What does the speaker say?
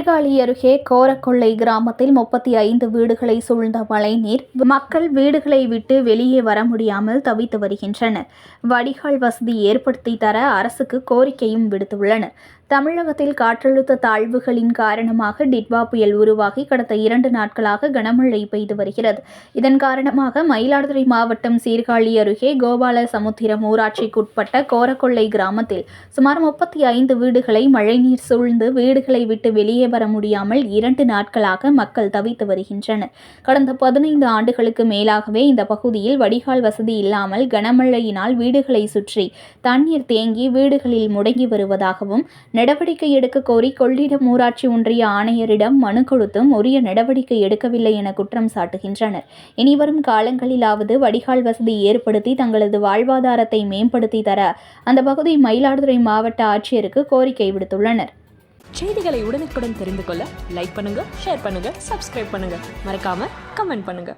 சீர்காழி அருகே கோரக்கொள்ளை கிராமத்தில் முப்பத்தி ஐந்து வீடுகளை சூழ்ந்த மழைநீர் மக்கள் வீடுகளை விட்டு வெளியே வர முடியாமல் தவித்து வருகின்றனர். வடிகால் வசதி ஏற்படுத்தி தர அரசுக்கு கோரிக்கையும் விடுத்துள்ளனர். தமிழகத்தில் காற்றழுத்த தாழ்வுகளின் காரணமாக டிட்வா புயல் உருவாகி கடந்த இரண்டு நாட்களாக கனமழை பெய்து வருகிறது. இதன் காரணமாக மயிலாடுதுறை மாவட்டம் சீர்காழி அருகே கோபால சமுத்திரம் ஊராட்சிக்குட்பட்ட கோரக்கொள்ளை கிராமத்தில் சுமார் முப்பத்தி ஐந்து வீடுகளை மழைநீர் சூழ்ந்து வீடுகளை விட்டு வெளியே வர முடியாமல் இரண்டு நாட்களாக மக்கள் தவித்து வருகின்றனர். கடந்த பதினைந்து ஆண்டுகளுக்கு மேலாகவே இந்த பகுதியில் வடிகால் வசதி இல்லாமல் கனமழையினால் வீடுகளை சுற்றி தண்ணீர் தேங்கி வீடுகளில் முடங்கி வருவதாகவும் நடவடிக்கை எடுக்க கோரி கொள்ளிடம் ஊராட்சி ஒன்றிய ஆணையரிடம் மனு கொடுத்தும் உரிய நடவடிக்கை எடுக்கவில்லை என குற்றம் சாட்டுகின்றனர். இனிவரும் காலங்களிலாவது வடிகால் வசதி ஏற்படுத்தி தங்களது வாழ்வாதாரத்தை மேம்படுத்தி தர அந்த பகுதி மயிலாடுதுறை மாவட்ட ஆட்சியருக்கு கோரிக்கை விடுத்துள்ளனர். செய்திகளை உடனுக்குடன் தெரிந்து கொள்ள லைக் பண்ணுங்க ஷேர் பண்ணுங்க சப்ஸ்கிரைப் பண்ணுங்க. மறக்காம கமெண்ட் பண்ணுங்க.